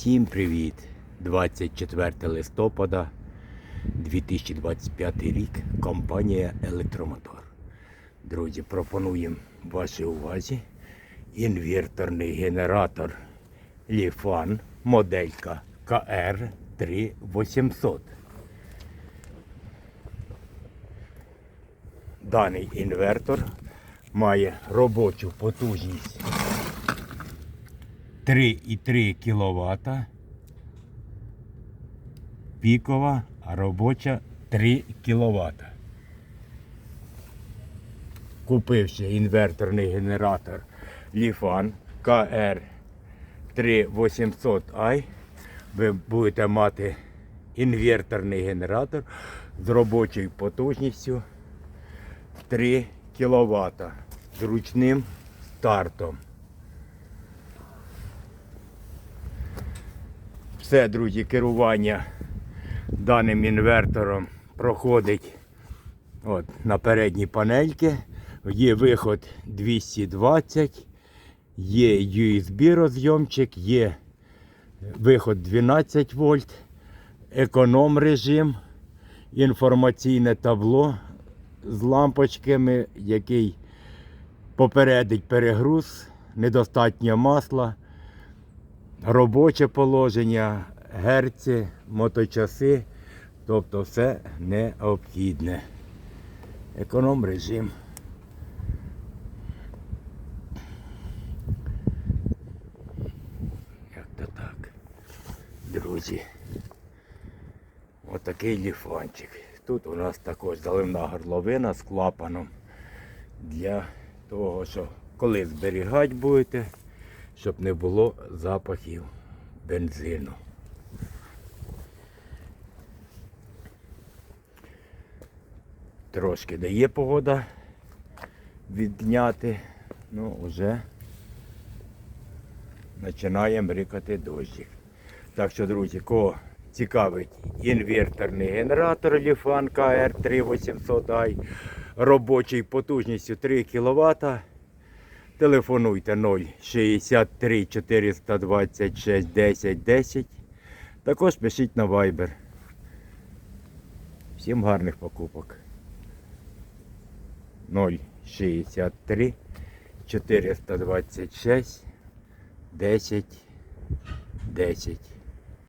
Всім привіт! 24 листопада 2025 рік. Компанія Електромотор. Друзі, пропонуємо вашій увазі інверторний генератор Ліфан моделька КР 3800. Даний інвертор має робочу потужність 3,3 кВт. Пікова, робоча 3 кВт. Купивши інверторний генератор Lifan KR 3800i, ви будете мати інверторний генератор з робочою потужністю 3 кВт з ручним стартом. Все, друзі, керування даним інвертором проходить от, на передній панельки. Є виход 220, є USB розйомчик, є виход 12 вольт, економ режим, інформаційне табло з лампочками, який попередить перегруз, недостатньо масла робоче положення, герці, моточаси, тобто все необхідне. Економ режим. Як то так. Друзі. Отакий ліфанчик. Тут у нас також заливна горловина з клапаном для того, що коли зберігати будете, щоб не було запахів бензину. Трошки дає погода відняти, ну вже починає мрикати дощик. Так що, друзі, кого цікавить інверторний генератор Lifan KR3800i робочою потужністю 3 кВт. Телефонуйте 063 426 10 10. Також пишіть на Viber. Всім гарних покупок. 063 426 10 10.